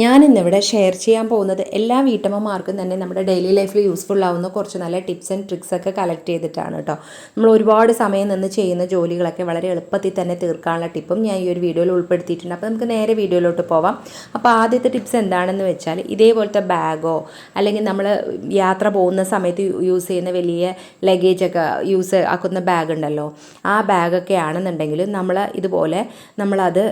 ഞാനിന്നിവിടെ ഷെയർ ചെയ്യാൻ പോകുന്നത് എല്ലാ വീട്ടമ്മമാർക്കും തന്നെ നമ്മുടെ ഡെയിലി ലൈഫിൽ യൂസ്ഫുൾ ആവുന്ന കുറച്ച് നല്ല ടിപ്സ് ആൻഡ് ട്രിക്സ് ഒക്കെ കളക്ട് ചെയ്തിട്ടാണ് കേട്ടോ നമ്മൾ ഒരുപാട് സമയം നിന്ന് ചെയ്യുന്ന ജോലികളൊക്കെ വളരെ എളുപ്പത്തിൽ തന്നെ തീർക്കാനുള്ള ടിപ്പും ഞാൻ ഈ ഒരു വീഡിയോയിൽ ഉൾപ്പെടുത്തിയിട്ടുണ്ട്. അപ്പോൾ നമുക്ക് നേരെ വീഡിയോയിലോട്ട് പോവാം. അപ്പോൾ ആദ്യത്തെ ടിപ്സ് എന്താണെന്ന് വെച്ചാൽ ഇതേപോലത്തെ ബാഗോ അല്ലെങ്കിൽ നമ്മൾ യാത്ര പോകുന്ന സമയത്ത് യൂസ് ചെയ്യുന്ന വലിയ ലഗേജൊക്കെ യൂസ് ആക്കുന്ന ബാഗ് ഉണ്ടല്ലോ. ആ ബാഗൊക്കെ ആണെന്നുണ്ടെങ്കിൽ നമ്മൾ ഇതുപോലെ നമ്മളത്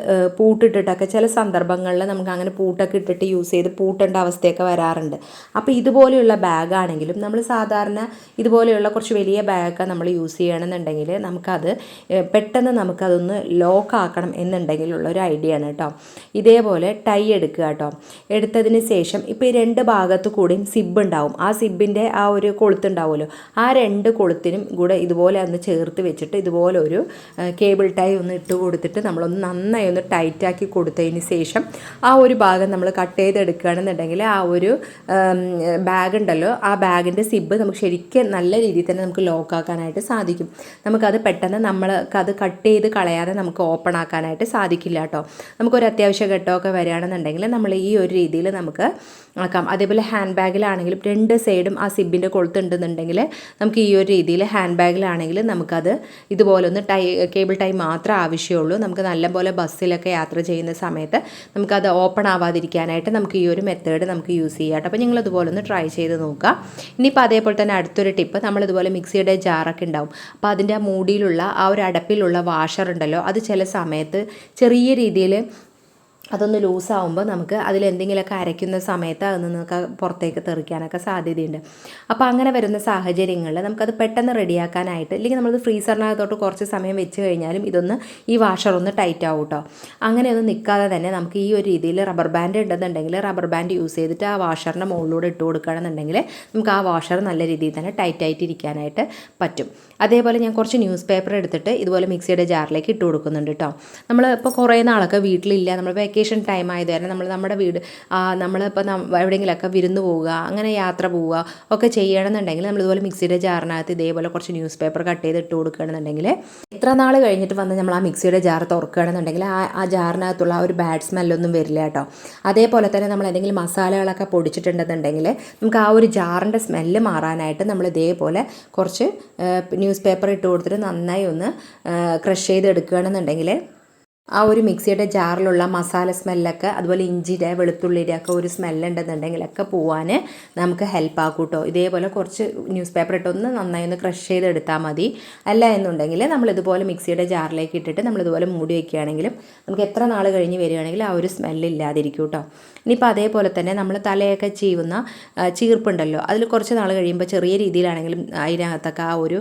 പൂട്ടിട്ടിട്ടൊക്കെ ചില സന്ദർഭങ്ങളിൽ നമുക്ക് അങ്ങനെ പൂട്ടൊക്കെ ഇട്ടിട്ട് യൂസ് ചെയ്ത് പൂട്ടേണ്ട അവസ്ഥയൊക്കെ വരാറുണ്ട്. അപ്പോൾ ഇതുപോലെയുള്ള ബാഗാണെങ്കിലും നമ്മൾ സാധാരണ ഇതുപോലെയുള്ള കുറച്ച് വലിയ ബാഗൊക്കെ നമ്മൾ യൂസ് ചെയ്യണമെന്നുണ്ടെങ്കിൽ നമുക്കത് പെട്ടെന്ന് നമുക്കതൊന്ന് ലോക്ക് ആക്കണം എന്നുണ്ടെങ്കിലുള്ള ഒരു ഐഡിയ ആണ് കേട്ടോ. ഇതേപോലെ ടൈ എടുക്കുക കേട്ടോ. എടുത്തതിന് ശേഷം ഇപ്പോൾ ഈ രണ്ട് ഭാഗത്ത് കൂടിയും സിബ് ഉണ്ടാവും. ആ സിബിന്റെ ആ ഒരു കൊളുത്തുണ്ടാവുമല്ലോ ആ രണ്ട് കൊളുത്തിനും കൂടെ ഇതുപോലെ ഒന്ന് ചേർത്ത് വെച്ചിട്ട് ഇതുപോലെ ഒരു കേബിൾ ടൈ ഒന്ന് ഇട്ട് കൊടുത്തിട്ട് നമ്മളൊന്ന് നന്നായി ഒന്ന് ടൈറ്റാക്കി കൊടുത്തതിന് ശേഷം ആ ഒരു ഭാഗം നമ്മൾ കട്ട് ചെയ്തെടുക്കുകയാണെന്നുണ്ടെങ്കിൽ ആ ഒരു ബാഗ് ഉണ്ടല്ലോ ആ ബാഗിന്റെ സിബ് നമുക്ക് ശരിക്കും നല്ല രീതിയിൽ തന്നെ നമുക്ക് ലോക്ക് ആക്കാനായിട്ട് സാധിക്കും. നമുക്കത് പെട്ടെന്ന് നമ്മൾക്ക് അത് കട്ട് ചെയ്ത് കളയാതെ നമുക്ക് ഓപ്പൺ ആക്കാനായിട്ട് സാധിക്കില്ല കേട്ടോ. നമുക്കൊരു അത്യാവശ്യ ഘട്ടമൊക്കെ വരികയാണെന്നുണ്ടെങ്കിൽ നമ്മൾ ഈ ഒരു രീതിയിൽ നമുക്ക് ആക്കാം. അതേപോലെ ഹാൻഡ് ബാഗിലാണെങ്കിലും രണ്ട് സൈഡും ആ സിബിന്റെ കൊളുത്തുണ്ടെന്നുണ്ടെങ്കിൽ നമുക്ക് ഈ ഒരു രീതിയിൽ ഹാൻഡ് ബാഗിലാണെങ്കിൽ നമുക്കത് ഇതുപോലെ ഒന്ന് ടൈ കേബിൾ ടൈ മാത്രം ആവശ്യമുള്ളൂ. നമുക്ക് നല്ലപോലെ ബസ്സിലൊക്കെ യാത്ര ചെയ്യുന്ന സമയത്ത് നമുക്കത് ഓപ്പൺ ആവാതിരിക്കാനായിട്ട് നമുക്ക് ഈ ഒരു മെത്തേഡ് നമുക്ക് യൂസ് ചെയ്യാം കേട്ടോ. അപ്പോൾ നിങ്ങൾ അതുപോലെ ഒന്ന് ട്രൈ ചെയ്ത് നോക്കുക. ഇനിയിപ്പോൾ അതേപോലെ തന്നെ അടുത്തൊരു ടിപ്പ് നമ്മളിതുപോലെ മിക്സിയുടെ ജാറൊക്കെ ഉണ്ടാവും. അപ്പോൾ അതിന്റെ ആ മൂടിയിലുള്ള ആ ഒരു അടപ്പിലുള്ള വാഷർ ഉണ്ടല്ലോ അത് ചില സമയത്ത് ചെറിയ രീതിയിൽ അതൊന്ന് ലൂസാവുമ്പോൾ നമുക്ക് അതിൽ എന്തെങ്കിലുമൊക്കെ അരയ്ക്കുന്ന സമയത്ത് അത് നിന്നൊക്കെ പുറത്തേക്ക് തെറിക്കാനൊക്കെ സാധ്യതയുണ്ട്. അപ്പോൾ അങ്ങനെ വരുന്ന സാഹചര്യങ്ങളിൽ നമുക്കത് പെട്ടെന്ന് റെഡിയാക്കാനായിട്ട് അല്ലെങ്കിൽ നമ്മളത് ഫ്രീസറിനകത്തോട്ട് കുറച്ച് സമയം വെച്ച് കഴിഞ്ഞാലും ഇതൊന്ന് ഈ വാഷർ ഒന്ന് ടൈറ്റ് ആവും കേട്ടോ അങ്ങനെയൊന്നും നിൽക്കാതെ തന്നെ നമുക്ക് ഈ ഒരു രീതിയിൽ റബ്ബർ ബാൻഡ് ഉണ്ടെന്നുണ്ടെങ്കിൽ റബ്ബർ ബാൻഡ് യൂസ് ചെയ്തിട്ട് ആ വാഷറിന്റെ മുകളിലൂടെ ഇട്ട് കൊടുക്കുകയാണെന്നുണ്ടെങ്കിൽ നമുക്ക് ആ വാഷർ നല്ല രീതിയിൽ തന്നെ ടൈറ്റ് ആയിട്ട് ഇരിക്കാനായിട്ട് പറ്റും. അതേപോലെ ഞാൻ കുറച്ച് ന്യൂസ് പേപ്പർ എടുത്തിട്ട് ഇതുപോലെ മിക്സിയുടെ ജാറിലേക്ക് ഇട്ട് കൊടുക്കുന്നുണ്ട് കേട്ടോ നമ്മൾ ഇപ്പോൾ കുറേ നാളൊക്കെ വീട്ടിലില്ല നമ്മൾ വെക്കേഷൻ ടൈം ആയത് കാരണം നമ്മൾ നമ്മുടെ വീട് നമ്മളിപ്പോൾ എവിടെയെങ്കിലുമൊക്കെ വിരുന്ന് പോവുക അങ്ങനെ യാത്ര പോവുക ഒക്കെ ചെയ്യണമെന്നുണ്ടെങ്കിൽ നമ്മൾ ഇതുപോലെ മിക്സിയുടെ ജാറിനകത്ത് ഇതേപോലെ കുറച്ച് ന്യൂസ് പേപ്പർ കട്ട് ചെയ്ത് ഇട്ട് കൊടുക്കുകയാണെന്നുണ്ടെങ്കിൽ എത്ര നാൾ കഴിഞ്ഞിട്ട് വന്ന് നമ്മൾ ആ മിക്സിയുടെ ജാർ തുറക്കുകയാണെന്നുണ്ടെങ്കിൽ ആ ആ ജാറിനകത്തുള്ള ആ ഒരു ബാഡ് സ്മെല്ലൊന്നും വരില്ല കേട്ടോ. അതേപോലെ തന്നെ നമ്മൾ എന്തെങ്കിലും മസാലകളൊക്കെ പൊടിച്ചിട്ടുണ്ടെന്നുണ്ടെങ്കിൽ നമുക്ക് ആ ഒരു ജാറിന്റെ സ്മെല്ല് മാറാനായിട്ട് നമ്മൾ ഇതേപോലെ കുറച്ച് ന്യൂസ് പേപ്പർ ഇട്ട് കൊടുത്തിട്ട് നന്നായി ഒന്ന് ക്രഷ് ചെയ്ത് എടുക്കുകയാണെന്നുണ്ടെങ്കിൽ ആ ഒരു മിക്സിയുടെ ജാറിലുള്ള മസാല സ്മെല്ലൊക്കെ അതുപോലെ ഇഞ്ചിയുടെ വെളുത്തുള്ളിയുടെ ഒക്കെ ഒരു സ്മെല്ലുണ്ടെന്നുണ്ടെങ്കിലൊക്കെ പോവാൻ നമുക്ക് ഹെൽപ്പ് ആക്കും കേട്ടോ ഇതേപോലെ കുറച്ച് ന്യൂസ് പേപ്പർ ഇട്ടൊന്ന് നന്നായി ഒന്ന് ക്രഷ് ചെയ്തെടുത്താൽ മതി. അല്ല എന്നുണ്ടെങ്കിൽ നമ്മൾ ഇതുപോലെ മിക്സിയുടെ ജാറിലേക്ക് ഇട്ടിട്ട് നമ്മൾ ഇതുപോലെ മൂടി വയ്ക്കുകയാണെങ്കിലും നമുക്ക് എത്ര നാൾ കഴിഞ്ഞ് വരികയാണെങ്കിൽ ആ ഒരു സ്മെല്ലില്ലാതിരിക്കും കേട്ടോ ഇനിയിപ്പോൾ അതേപോലെ തന്നെ നമ്മൾ തലയൊക്കെ ചെയ്യുന്ന ചീർപ്പുണ്ടല്ലോ അതിൽ കുറച്ച് നാൾ കഴിയുമ്പോൾ ചെറിയ രീതിയിലാണെങ്കിലും അതിനകത്തൊക്കെ ആ ഒരു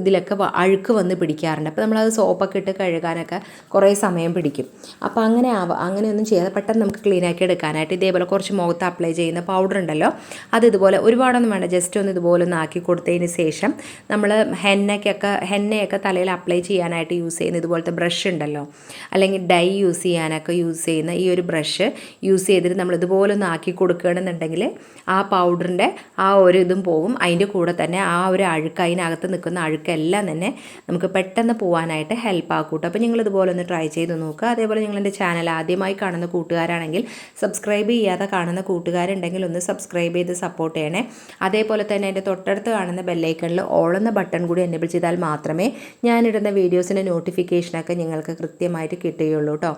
ഇതിലൊക്കെ അഴുക്ക് വന്ന് പിടിക്കാറുണ്ട്. അപ്പോൾ നമ്മളത് സോപ്പൊക്കെ ഇട്ട് കഴുകാനൊക്കെ കുറേ സമയം പിടിക്കും. അപ്പോൾ അങ്ങനെ ആവാം അങ്ങനെയൊന്നും ചെയ്യാതെ പെട്ടെന്ന് നമുക്ക് ക്ലീൻ ആക്കി എടുക്കാനായിട്ട് ഇതേപോലെ കുറച്ച് മുഖത്ത് അപ്ലൈ ചെയ്യുന്ന പൗഡർ ഉണ്ടല്ലോ അത് ഇതുപോലെ ഒരുപാടൊന്നും വേണ്ട ജസ്റ്റ് ഒന്ന് ഇതുപോലെ ഒന്ന് ആക്കി കൊടുത്തതിന് ശേഷം നമ്മൾ ഹെന്നയ്ക്കൊക്കെ ഹെന്നയൊക്കെ തലയിൽ അപ്ലൈ ചെയ്യാനായിട്ട് യൂസ് ചെയ്യുന്ന ഇതുപോലത്തെ ബ്രഷ് ഉണ്ടല്ലോ അല്ലെങ്കിൽ ഡൈ യൂസ് ചെയ്യാനൊക്കെ യൂസ് ചെയ്യുന്ന ഈ ഒരു ബ്രഷ് യൂസ് ചെയ്തിട്ട് നമ്മൾ ഇതുപോലെ ഒന്ന് ആക്കി കൊടുക്കുകയാണെന്നുണ്ടെങ്കിൽ ആ പൗഡറിന്റെ ആ ഒരു ഇതും പോകും അതിന്റെ കൂടെ തന്നെ ആ ഒരു അഴുക്ക് അതിനകത്ത് നിൽക്കുന്ന അഴുക്കെല്ലാം തന്നെ നമുക്ക് പെട്ടെന്ന് പോകാനായിട്ട് ഹെൽപ്പ് ആക്കൂട്ടോ അപ്പോൾ നിങ്ങൾ ഇതുപോലെ ഒന്ന് ട്രൈ ചെയ്ത് നോക്കുക. അതേപോലെ നിങ്ങൾ എന്റെ ചാനൽ ആദ്യമായി കാണുന്ന കൂട്ടുകാരാണെങ്കിൽ സബ്സ്ക്രൈബ് ചെയ്യാതെ കാണുന്ന കൂട്ടുകാരുണ്ടെങ്കിൽ ഒന്ന് സബ്സ്ക്രൈബ് ചെയ്ത് സപ്പോർട്ട് ചെയ്യണേ. അതേപോലെ തന്നെ എന്റെ തൊട്ടടുത്ത് കാണുന്ന ബെല്ലൈക്കണിൽ ഓൾ എന്ന ബട്ടൺ കൂടി എനേബിൾ ചെയ്താൽ മാത്രമേ ഞാനിടുന്ന വീഡിയോസിന്റെ നോട്ടിഫിക്കേഷനൊക്കെ നിങ്ങൾക്ക് കൃത്യമായിട്ട് കിട്ടുകയുള്ളൂ കേട്ടോ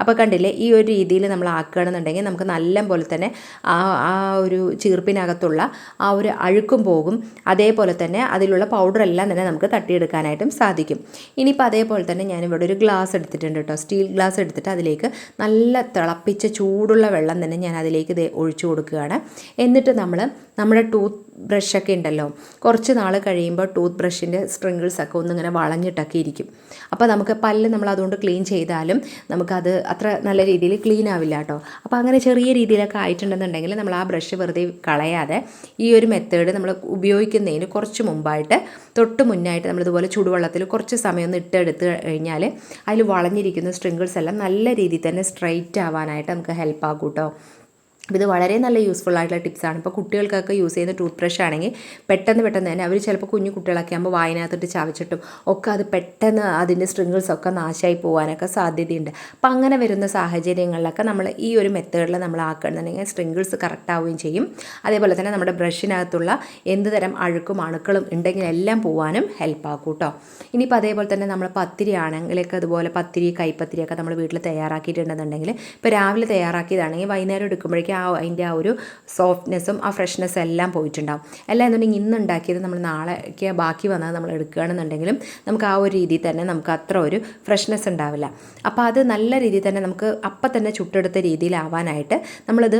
അപ്പോൾ കണ്ടില്ലേ ഈ ഒരു രീതിയിൽ നമ്മൾ ആക്കുകയാണെന്നുണ്ടെങ്കിൽ നമുക്ക് നല്ല പോലെ തന്നെ ആ ആ ഒരു ചീർപ്പിനകത്തുള്ള ആ ഒരു അഴുക്കും പോകും. അതേപോലെ തന്നെ അതിലുള്ള പൗഡർ എല്ലാം തന്നെ നമുക്ക് തട്ടിയെടുക്കാനായിട്ടും സാധിക്കും. ഇനിയിപ്പോൾ അതേപോലെ തന്നെ ഞാനിവിടെ ഒരു ഗ്ലാസ് എടുത്തിട്ടുണ്ട് കേട്ടോ. സ്റ്റീൽ ഗ്ലാസ് എടുത്തിട്ട് അതിലേക്ക് നല്ല തിളപ്പിച്ച ചൂടുള്ള വെള്ളം തന്നെ ഞാൻ അതിലേക്ക് ഒഴിച്ചു കൊടുക്കുകയാണ്. എന്നിട്ട് നമ്മൾ നമ്മുടെ ടൂത്ത് ബ്രഷൊക്കെ ഉണ്ടല്ലോ കുറച്ച് നാൾ കഴിയുമ്പോൾ ടൂത്ത് ബ്രഷിന്റെ സ്ട്രിങ്കിൾസൊക്കെ ഒന്നിങ്ങനെ വളഞ്ഞിട്ടൊക്കെ ഇരിക്കും. അപ്പോൾ നമുക്ക് പല്ല് നമ്മൾ അതുകൊണ്ട് ക്ലീൻ ചെയ്താലും നമുക്കത് അത്ര നല്ല രീതിയിൽ ക്ലീൻ ആവില്ല കേട്ടോ. അപ്പോൾ അങ്ങനെ ചെറിയ രീതിയിലൊക്കെ ആയിട്ടുണ്ടെന്നുണ്ടെങ്കിൽ നമ്മൾ ആ ബ്രഷ് വെറുതെ കളയാതെ ഈ ഒരു മെത്തേഡ് നമ്മൾ ഉപയോഗിക്കുന്നതിന് കുറച്ച് മുമ്പായിട്ട് തൊട്ട് മുന്നായിട്ട് നമ്മളിതുപോലെ ചൂടുവെള്ളത്തിൽ കുറച്ച് സമയം ഒന്ന് ഇട്ടെടുത്ത് കഴിഞ്ഞാൽ അതിൽ വളഞ്ഞിരിക്കുന്ന സ്ട്രിങ്കിൾസ് എല്ലാം നല്ല രീതിയിൽ തന്നെ സ്ട്രെയിറ്റ് ആവാനായിട്ട് നമുക്ക് ഹെൽപ്പ് ആകും കേട്ടോ അപ്പോൾ ഇത് വളരെ നല്ല യൂസ്ഫുൾ ആയിട്ടുള്ള ടിപ്സാണ് ഇപ്പോൾ കുട്ടികൾക്കൊക്കെ യൂസ് ചെയ്യുന്ന ടൂത്ത് ബ്രഷ് ആണെങ്കിൽ പെട്ടെന്ന് പെട്ടെന്ന് തന്നെ അവർ ചിലപ്പോൾ കുഞ്ഞു കുട്ടികളൊക്കെ ആകുമ്പോൾ വായനകത്തിട്ട് ചവച്ചിട്ടും ഒക്കെ അത് പെട്ടെന്ന് അതിന്റെ സ്ട്രിങ്ങിൾസൊക്കെ നാശമായി പോകാനൊക്കെ സാധ്യതയുണ്ട്. അപ്പം അങ്ങനെ വരുന്ന സാഹചര്യങ്ങളിലൊക്കെ നമ്മൾ ഈ ഒരു മെത്തേഡിൽ നമ്മൾ ആക്കുകയാണെന്നുണ്ടെങ്കിൽ സ്ട്രിങ്കിൾസ് കറക്റ്റ് ആവുകയും ചെയ്യും. അതേപോലെ തന്നെ നമ്മുടെ ബ്രഷിനകത്തുള്ള എന്ത് തരം അഴുക്കും അണുക്കളും ഉണ്ടെങ്കിൽ എല്ലാം പോകാനും ഹെൽപ്പ് ആക്കും കേട്ടോ. ഇനിയിപ്പോൾ അതേപോലെ തന്നെ നമ്മൾ പത്തിരി ആണെങ്കിലൊക്കെ അതുപോലെ പത്തിരി കൈപ്പത്തിരിയൊക്കെ നമ്മൾ വീട്ടിൽ തയ്യാറാക്കിയിട്ടുണ്ടെന്നുണ്ടെങ്കിൽ ഇപ്പോൾ രാവിലെ തയ്യാറാക്കിയതാണെങ്കിൽ വൈകുന്നേരം എടുക്കുമ്പോഴേക്കും ആ അതിന്റെ ആ ഒരു സോഫ്റ്റ്നെസ്സും ആ ഫ്രഷ്നെസ്സും എല്ലാം പോയിട്ടുണ്ടാവും. അല്ല എന്നുണ്ടെങ്കിൽ ഇന്ന് ഉണ്ടാക്കിയത് നമ്മൾ നാളേക്ക് ബാക്കി വന്നത് നമ്മൾ എടുക്കുകയാണെന്നുണ്ടെങ്കിലും നമുക്ക് ആ ഒരു രീതിയിൽ തന്നെ നമുക്ക് അത്ര ഒരു ഫ്രഷ്നെസ് ഉണ്ടാവില്ല. അപ്പോൾ അത് നല്ല രീതിയിൽ തന്നെ നമുക്ക് അപ്പം തന്നെ ചുട്ടെടുത്ത രീതിയിലാവാനായിട്ട് നമ്മളത്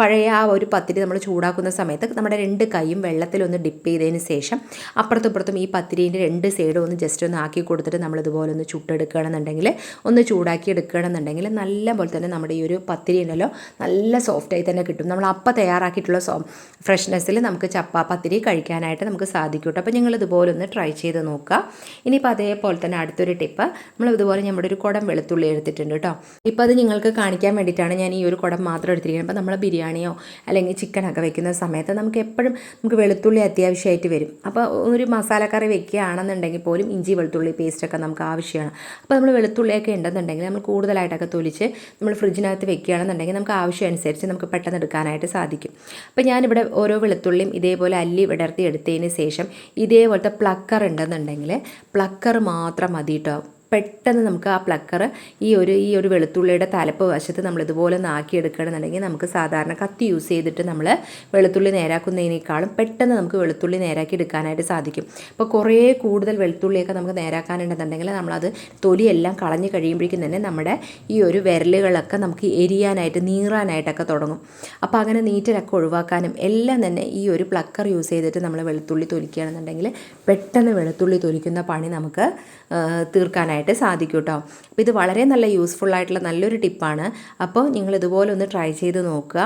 പഴയ ആ ഒരു പത്തിരി നമ്മൾ ചൂടാക്കുന്ന സമയത്ത് നമ്മുടെ രണ്ട് കൈയും വെള്ളത്തിലൊന്ന് ഡിപ്പ് ചെയ്തതിന് ശേഷം അപ്പുറത്തും ഇപ്പുറത്തും ഈ പത്തിരീന്റെ രണ്ട് സൈഡും ഒന്ന് ജസ്റ്റ് ഒന്ന് ആക്കി കൊടുത്തിട്ട് നമ്മളിതുപോലെ ഒന്ന് ചുട്ടെടുക്കുകയാണെന്നുണ്ടെങ്കിൽ ഒന്ന് ചൂടാക്കി എടുക്കുകയാണെന്നുണ്ടെങ്കിൽ നല്ല പോലെ തന്നെ നമ്മുടെ ഈ ഒരു പത്തിരി ഉണ്ടല്ലോ നല്ല സോഫ്റ്റായി തന്നെ കിട്ടും. നമ്മൾ അപ്പം തയ്യാറാക്കിയിട്ടുള്ള സോ ഫ്രഷ്നെസ്സിൽ നമുക്ക് ചപ്പ പത്തിരി കഴിക്കാനായിട്ട് നമുക്ക് സാധിക്കും കേട്ടോ. അപ്പോൾ ഞങ്ങൾ ഇതുപോലെ ഒന്ന് ട്രൈ ചെയ്ത് നോക്കുക ഇനിയിപ്പോൾ അതേപോലെ തന്നെ അടുത്തൊരു ടിപ്പ് നമ്മൾ ഇതുപോലെ നമ്മുടെ ഒരു കുടം വെളുത്തുള്ളി എടുത്തിട്ടുണ്ട് കേട്ടോ. ഇപ്പോൾ അത് നിങ്ങൾക്ക് കാണിക്കാൻ വേണ്ടിയിട്ടാണ് ഞാൻ ഈ ഒരു കുടം മാത്രം എടുത്തിരിക്കുന്നത്. അപ്പോൾ നമ്മൾ ബിരിയാണിയോ അല്ലെങ്കിൽ ചിക്കനൊക്കെ വെക്കുന്ന സമയത്ത് നമുക്ക് എപ്പോഴും നമുക്ക് വെളുത്തുള്ളി അത്യാവശ്യമായിട്ട് വരും. അപ്പോൾ ഒരു മസാലക്കറി വെക്കുകയാണെന്നുണ്ടെങ്കിൽ പോലും ഇഞ്ചി വെളുത്തുള്ളി പേസ്റ്റൊക്കെ നമുക്ക് ആവശ്യമാണ്. അപ്പോൾ നമ്മൾ വെളുത്തുള്ളിയൊക്കെ ഉണ്ടെന്നുണ്ടെങ്കിൽ നമ്മൾ കൂടുതലായിട്ടൊക്കെ തൊലിച്ച് നമ്മൾ ഫ്രിഡ്ജിനകത്ത് വെക്കുകയാണെന്നുണ്ടെങ്കിൽ നമുക്ക് ആവശ്യം നമുക്ക് പെട്ടെന്ന് എടുക്കാനായിട്ട് സാധിക്കും. അപ്പോൾ ഞാനിവിടെ ഓരോ വെളുത്തുള്ളിയും ഇതേപോലെ അല്ലി വിടർത്തി എടുത്തതിന് ശേഷം ഇതേപോലത്തെ പ്ലക്കർ ഉണ്ടെന്നുണ്ടെങ്കിൽ പ്ലക്കർ മാത്രം മതി കേട്ടോ പെട്ടെന്ന് നമുക്ക് ആ പ്ലക്കർ ഈ ഒരു ഈ ഒരു വെളുത്തുള്ളിയുടെ തലപ്പ് വശത്ത് നമ്മൾ ഇതുപോലെ ഒന്ന് ആക്കിയെടുക്കണമെന്നുണ്ടെങ്കിൽ നമുക്ക് സാധാരണ കത്തി യൂസ് ചെയ്തിട്ട് നമ്മൾ വെളുത്തുള്ളി നേരാക്കുന്നതിനേക്കാളും പെട്ടെന്ന് നമുക്ക് വെളുത്തുള്ളി നേരാക്കി എടുക്കാനായിട്ട് സാധിക്കും. അപ്പോൾ കുറേ കൂടുതൽ വെളുത്തുള്ളിയൊക്കെ നമുക്ക് നേരാക്കാനുണ്ടെന്നുണ്ടെങ്കിൽ നമ്മളത് തൊലിയെല്ലാം കളഞ്ഞ് കഴിയുമ്പോഴേക്കും തന്നെ നമ്മുടെ ഈ ഒരു വിരലുകളൊക്കെ നമുക്ക് എരിയാനായിട്ട് നീറാനായിട്ടൊക്കെ തുടങ്ങും. അപ്പോൾ അങ്ങനെ നീറ്റലൊക്കെ ഒഴിവാക്കാനും എല്ലാം തന്നെ ഈ ഒരു പ്ലക്കർ യൂസ് ചെയ്തിട്ട് നമ്മൾ വെളുത്തുള്ളി തൊലിക്കുകയാണെന്നുണ്ടെങ്കിൽ പെട്ടെന്ന് വെളുത്തുള്ളി തൊലിക്കുന്ന പണി നമുക്ക് തീർക്കാനായിട്ട് സാധിക്കും കേട്ടോ അപ്പോൾ ഇത് വളരെ നല്ല യൂസ്ഫുൾ ആയിട്ടുള്ള നല്ലൊരു ടിപ്പാണ് അപ്പോൾ നിങ്ങൾ ഇതുപോലെ ഒന്ന് ട്രൈ ചെയ്ത് നോക്കുക.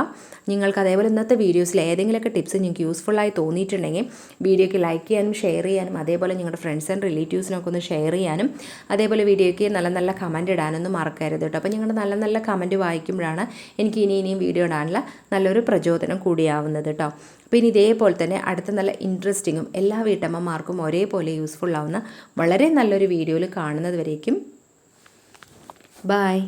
നിങ്ങൾക്ക് അതേപോലെ ഇന്നത്തെ വീഡിയോസിൽ ഏതെങ്കിലുമൊക്കെ ടിപ്സ് നിങ്ങൾക്ക് യൂസ്ഫുള്ളായി തോന്നിയിട്ടുണ്ടെങ്കിൽ വീഡിയോയ്ക്ക് ലൈക്ക് ചെയ്യാനും ഷെയർ ചെയ്യാനും അതേപോലെ നിങ്ങളുടെ ഫ്രണ്ട്സ് ആൻഡ് റിലേറ്റീവ്സിനൊക്കെ ഒന്ന് ഷെയർ ചെയ്യാനും അതേപോലെ വീഡിയോയ്ക്ക് നല്ല നല്ല കമന്റ് ഇടാനൊന്നും മറക്കരുത് കേട്ടോ അപ്പോൾ നിങ്ങളുടെ നല്ല നല്ല കമന്റ് വായിക്കുമ്പോഴാണ് എനിക്ക് ഇനി ഇനിയും വീഡിയോ ഇടാനുള്ള നല്ലൊരു പ്രചോദനം കൂടിയാവുന്നത് കേട്ടോ അപ്പോൾ ഇനി ഇതേപോലെ തന്നെ അടുത്ത നല്ല ഇൻട്രസ്റ്റിങ്ങും എല്ലാ വീട്ടമ്മമാർക്കും ഒരേപോലെ യൂസ്ഫുൾ ആവുന്ന വളരെ നല്ലൊരു വീഡിയോയിൽ കാണുന്നത് വരേക്കും. ബായ്